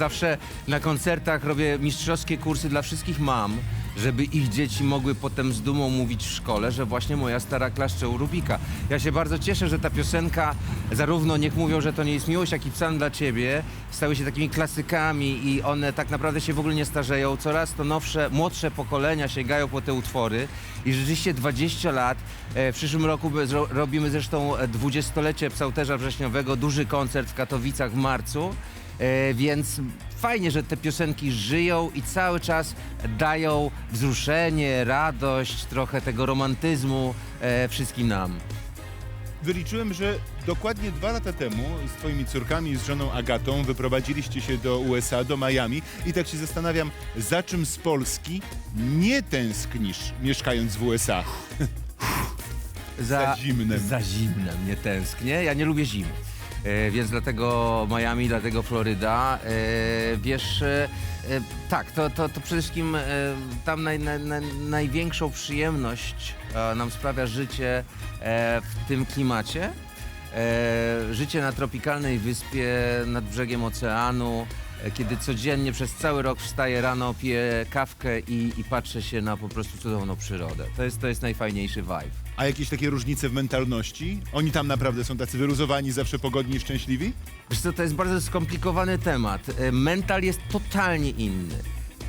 zawsze na koncertach robię mistrzowskie kursy dla wszystkich mam, żeby ich dzieci mogły potem z dumą mówić w szkole, że właśnie moja stara klaszcze u Rubika. Ja się bardzo cieszę, że ta piosenka, zarówno niech mówią, że to nie jest miłość, jak i psan dla ciebie, stały się takimi klasykami i one tak naprawdę się w ogóle nie starzeją. Coraz to nowsze, młodsze pokolenia sięgają po te utwory i rzeczywiście 20 lat. E, W przyszłym roku robimy zresztą dwudziestolecie Psałterza Wrześniowego, duży koncert w Katowicach w marcu. E, Więc fajnie, że te piosenki żyją i cały czas dają wzruszenie, radość, trochę tego romantyzmu e, wszystkim nam. Wyliczyłem, że dokładnie dwa lata temu z twoimi córkami i z żoną Agatą wyprowadziliście się do USA, do Miami i tak się zastanawiam, za czym z Polski nie tęsknisz mieszkając w USA? Za zimnem. Za zimnem nie tęsknię. Ja nie lubię zimy. E, więc dlatego Miami, dlatego Floryda. E, wiesz, e, tak, to, to, to przede wszystkim tam naj, naj, naj, największą przyjemność nam sprawia życie w tym klimacie. Życie na tropikalnej wyspie nad brzegiem oceanu, kiedy codziennie przez cały rok wstaję rano, piję kawkę i, i patrzę się na po prostu cudowną przyrodę. To jest, to jest najfajniejszy vibe. A jakieś takie różnice w mentalności? Oni tam naprawdę są tacy wyluzowani, zawsze pogodni szczęśliwi? Wiesz co, to jest bardzo skomplikowany temat. E, Mental jest totalnie inny.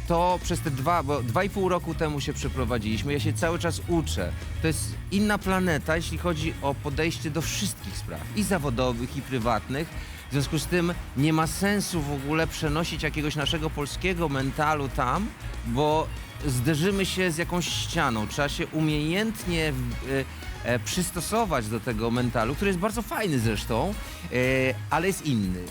To przez te dwa, bo dwa i pół roku temu się przeprowadziliśmy, ja się cały czas uczę. To jest inna planeta, jeśli chodzi o podejście do wszystkich spraw, i zawodowych, i prywatnych. W związku z tym nie ma sensu w ogóle przenosić jakiegoś naszego polskiego mentalu tam, bo zderzymy się z jakąś ścianą. Trzeba się umiejętnie e, e, przystosować do tego mentalu, który jest bardzo fajny zresztą, e, ale jest inny.